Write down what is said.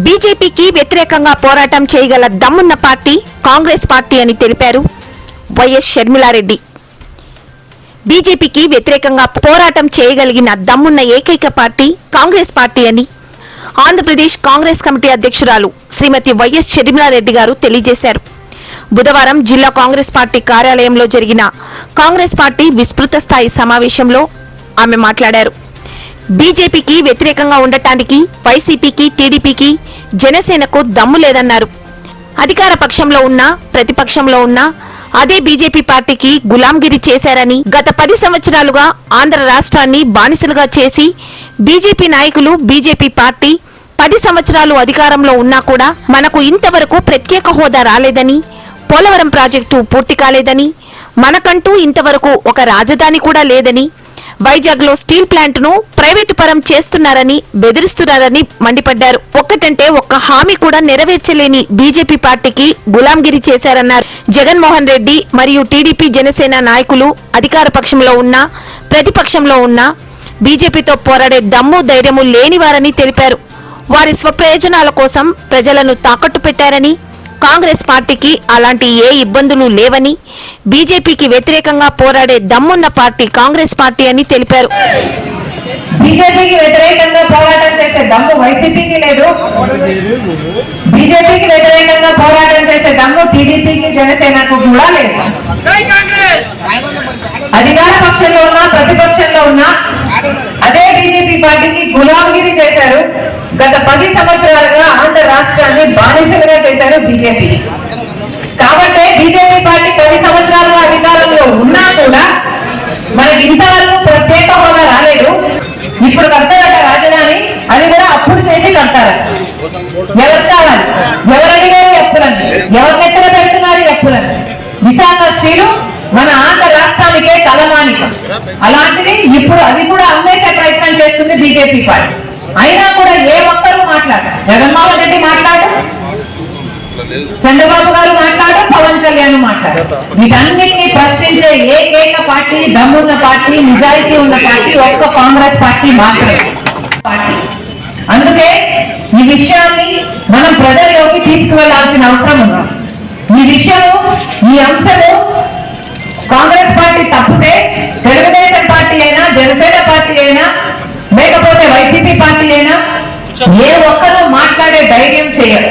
బీజేపీకి వ్యతిరేకంగా పోరాటం చేయగల దమ్మున్న పార్టీ కాంగ్రెస్ పార్టీ అని తెలిపారు వైఎస్ షర్మిలారెడ్డి. బీజేపీకి వ్యతిరేకంగా పోరాటం చేయగలిగిన దమ్మున్న ఏకైక పార్టీ కాంగ్రెస్ పార్టీ అని ఆంధ్రప్రదేశ్ కాంగ్రెస్ కమిటీ అధ్యక్షురాలు శ్రీమతి వైఎస్ షర్మిలారెడ్డి గారు తెలియజేశారు. బుధవారం జిల్లా కాంగ్రెస్ పార్టీ కార్యాలయంలో జరిగిన కాంగ్రెస్ పార్టీ విస్తృత స్థాయి సమావేశంలో ఆమె మాట్లాడారు. బీజేపీకి వ్యతిరేకంగా ఉండటానికి వైసీపీకి టీడీపీకి జనసేనకు దమ్ము లేదన్నారు. అధికార పక్షంలో ఉన్నా ప్రతిపక్షంలో ఉన్నా అదే బీజేపీ పార్టీకి గులాంగిరి చేశారని గత పది సంవత్సరాలుగా ఆంధ్ర రాష్ట్రాన్ని బానిసలుగా చేసి బీజేపీ నాయకులు బీజేపీ పార్టీ పది సంవత్సరాలు అధికారంలో ఉన్నా కూడా మనకు ఇంతవరకు ప్రత్యేక హోదా రాలేదని పోలవరం ప్రాజెక్టు పూర్తి కాలేదని మనకంటూ ఇంతవరకు ఒక రాజధాని కూడా లేదని వైజాగ్లో స్టీల్ ప్లాంట్ను ప్రైవేటు పరం చేస్తున్నారని బెదిరిస్తున్నారని మండిపడ్డారు. ఒక్కటంటే ఒక్క హామీ కూడా నెరవేర్చలేని బీజేపీ పార్టీకి గులాంగిరి చేశారన్నారు. జగన్మోహన్ రెడ్డి మరియు టీడీపీ జనసేన నాయకులు అధికార పక్షంలో ఉన్నా ప్రతిపక్షంలో ఉన్నా బీజేపీతో పోరాడే దమ్ము ధైర్యము లేనివారని తెలిపారు. వారి స్వప్రయోజనాల కోసం ప్రజలను తాకట్టు పెట్టారని కాంగ్రెస్ పార్టీకి అలాంటి ఏ ఇబ్బందులు లేవని బీజేపీకి వ్యతిరేకంగా పోరాడే దమ్మున్న పార్టీ కాంగ్రెస్ పార్టీ అని తెలిపారు. బీజేపీకి వ్యతిరేకంగా పోరాటం చేసే దమ్ము వైసీపీకి లేదు. బీజేపీకి వ్యతిరేకంగా పోరాటం చేసే దమ్ము టీడీపీకి జనసేనకు కూడా లేదు. అధికార పక్షంలో ఉన్నా ప్రతిపక్షంలో ఉన్నా అదే బీజేపీ పార్టీకి గులాంగిరి చేశారు. గత పది సంవత్సరాలుగా ఆంధ్ర రాష్ట్రాన్ని బానిసలుగా చేశారు బీజేపీ. ఎవరు ఎక్కడ పెడుతున్నారు ఎప్పుడని విశాఖ స్త్రీలు మన ఆంధ్ర రాష్ట్రానికే తలమానికం. అలాంటిది ఇప్పుడు అది కూడా అమ్మేసే ప్రయత్నం చేస్తుంది బీజేపీ పార్టీ. అయినా కూడా ఏ ఒక్కరు మాట్లాడారు. జగన్మోహన్ రెడ్డి మాట్లాడు చంద్రబాబు గారు మాట్లాడు పవన్ కళ్యాణ్ మాట్లాడు. వీటన్నిటిని ప్రశ్నించే ఏకైక పార్టీ దమ్మున్న పార్టీ నిజాయితీ ఉన్న పార్టీ ఒక్క కాంగ్రెస్ పార్టీ మాత్రమే. పార్టీ. అందుకే ఈ విషయాన్ని మనం ప్రజల్లోకి తీసుకువెళ్ళాల్సిన అవసరం ఉంది. ఈ విషయము ఈ అంశము కాంగ్రెస్ పార్టీ తప్పితే తెలుగుదేశం పార్టీ అయినా జనసేన పార్టీ అయినా లేకపోతే వైసీపీ పార్టీ అయినా ఏ ఒక్కరూ మాట్లాడే ధైర్యం చేయరు.